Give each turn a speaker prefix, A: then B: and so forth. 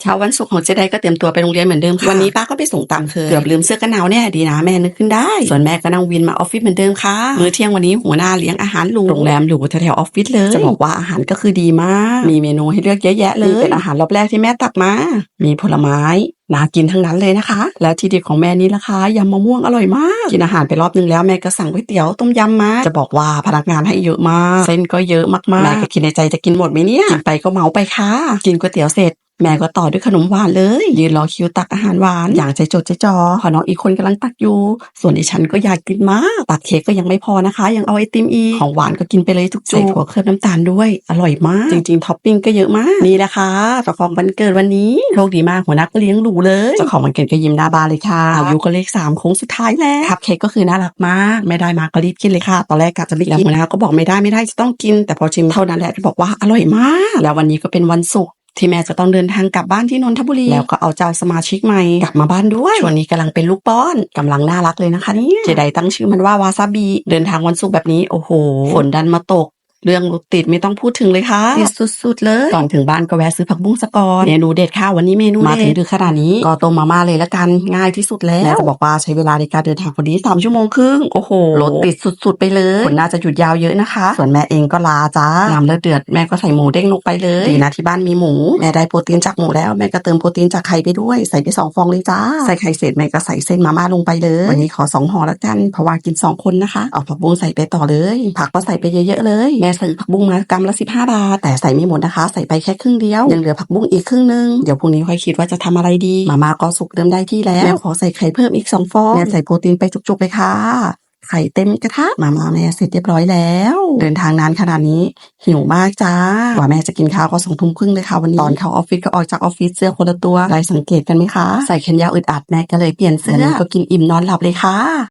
A: เช้าวันศุกร์ของเจไดก็เตรียมตัวไปโรงเรียนเหมือนเดิมค่ะวันนี้ป้าก็ไปส่งตามเคยเกือบลืมเสื้อกันหนาวแน่ดีนะแม่นึกขึ้นได้ ส่วนแม่ก็นั่งวินมาออฟฟิศเหมือนเดิมค่ะมื้อเที่ยงวันนี้หัวหน้าเลี้ยงอาหารหรูโรงแรมหรูแถวๆออฟฟิศเลย จะบอกว่าอาหารก็คือดีมาก มีเมนูให้เลือกเยอะแยะเลยเป็นอาหารรอบแรกที่แม่ตักมา มีผลไม้น่ากินทั้งนั้นเลยนะคะ แล้วทีเด็ดของแม่นี่ละคะยำมะม่วงอร่อยมาก กินอาหารไปรอบนึงแล้วแม่ก็สั่งก๋วยเตี๋ยวต้มยำมาจะบอกว่าพนักงานให้เยอะมาก เส้นก็เยอะมากๆแม่ก็คิดในใจจะกินหมดไหมเนี่ยกินไปก็เมาไปค่ะ กินก๋วยเตี๋ยวเสร็จ แม่ก็ต่อด้วยขนมหวานเลย ยืนรอคิวตักอาหารหวาน อย่างใจจดใจจ่อพอน้องอีกคนกำลังตักอยู่ ส่วนดิฉันก็อยากกินมาก ตักเค้กก็ยังไม่พอนะคะ ยังเอาไอติมอีก ของหวานก็กินไปเลยทุกจุใส่ถั่วเคลือบน้ำตาลด้วย อร่อยมาก จริง ๆ ท็อปปิ้งก็เยอะมาก นี่แหละค่ะเจ้าของวันเกิดวันนี้ โชคดีมากหัวหน้าก็เลี้ยงดูเลยเจ้าของวันเกิดก็ยิ้มหน้าบานเลยค่ะ อายุก็เลขสามโค้งสุดท้ายแล้วคัพเค้กก็คือน่ารักมาก ไม่ได้มาก็รีบกินเลยค่ะ ตอนแรกกะจะไม่กินแล้วหัวหน้าก็บอกไม่ได้ไม่ได้จะต้องกิน แต่พอชิมเท่านั้นแหละที่บอกว่าอร่อยมาก แล้ววันนี้ก็เป็นวันศุกร์ ที่แม่จะต้องเดินทางกลับบ้านที่นนทบุรี แล้วก็เอาเจ้าสมาชิกใหม่กลับมาบ้านด้วยช่วงนี้กำลังเป็นลูกป้อนกำลังน่ารักเลยนะคะเนี่ยเจไดตั้งชื่อมันว่าวาซาบิเดินทางวันศุกร์แบบนี้โอ้โหฝนดันมาตก เรื่องรถติดไม่ต้องพูดถึงเลยค่ะติดสุดๆเลยก่อนถึงบ้านก็แวะซื้อผักบุ้งสะกอนเมนูเด็ดค่ะวันนี้เมนูมาถึงดึกขนาดนี้ก็ต้มมาม่าเลยละกันง่ายที่สุดแล้วแม่จะบอกว่าใช้เวลาในการเดินทางพอดีสามชั่วโมงครึ่งโอ้โหรถติดสุดๆไปเลยฝนน่าจะหยุดยาวเยอะนะคะ ส่วนแม่เองก็ลาจ้าน้ำเลือดเดือดแม่ก็ใส่หมูเด้งลงไปเลยดีนะที่บ้านมีหมูแม่ได้โปรตีนจากหมูแล้วแม่ก็เติมโปรตีนจากไข่ไปด้วยใส่ไปสองฟองเลยจ้าใส่ไข่เสร็จแม่ก็ใส่เส้นมาม่าลงไปเลยวันนี้ขอสองห่อละกันเพราะว่ากินสองคนนะคะเอาผักบุ้งใส่ไปต่อเลย ผักก็ใส่ไปเยอะๆเลยแม่ใส่ผักบุ้งมากำละสิบห้าบาท แต่ใส่ไม่หมดนะคะ ใส่ไปแค่ครึ่งเดียว ยังเหลือผักบุ้งอีกครึ่งนึง เดี๋ยวพรุ่งนี้ค่อยคิดว่าจะทำอะไรดี มาม่าก็สุกเริ่มได้ที่แล้วแม่ขอใส่ไข่เพิ่มอีกสองฟองแม่ใส่โปรตีนไปจุกๆเลยค่ะไข่เต็มกระทะมาม่าแม่เสร็จเรียบร้อยแล้ว เดินทางนานขนาดนี้ หิวมากจ้ากว่าแม่จะกินข้าวก็สองทุ่มครึ่งเลยค่ะวันนี้ตอนเข้าออฟฟิศก็ออกจากออฟฟิศเสื้อคนละตัวได้สังเกตกันไหมคะ ใส่แขนยาวอึดอัดแม่ก็เลยเปลี่ยนเสื้อก็กินอิ่มนอนหลับเลยค่ะ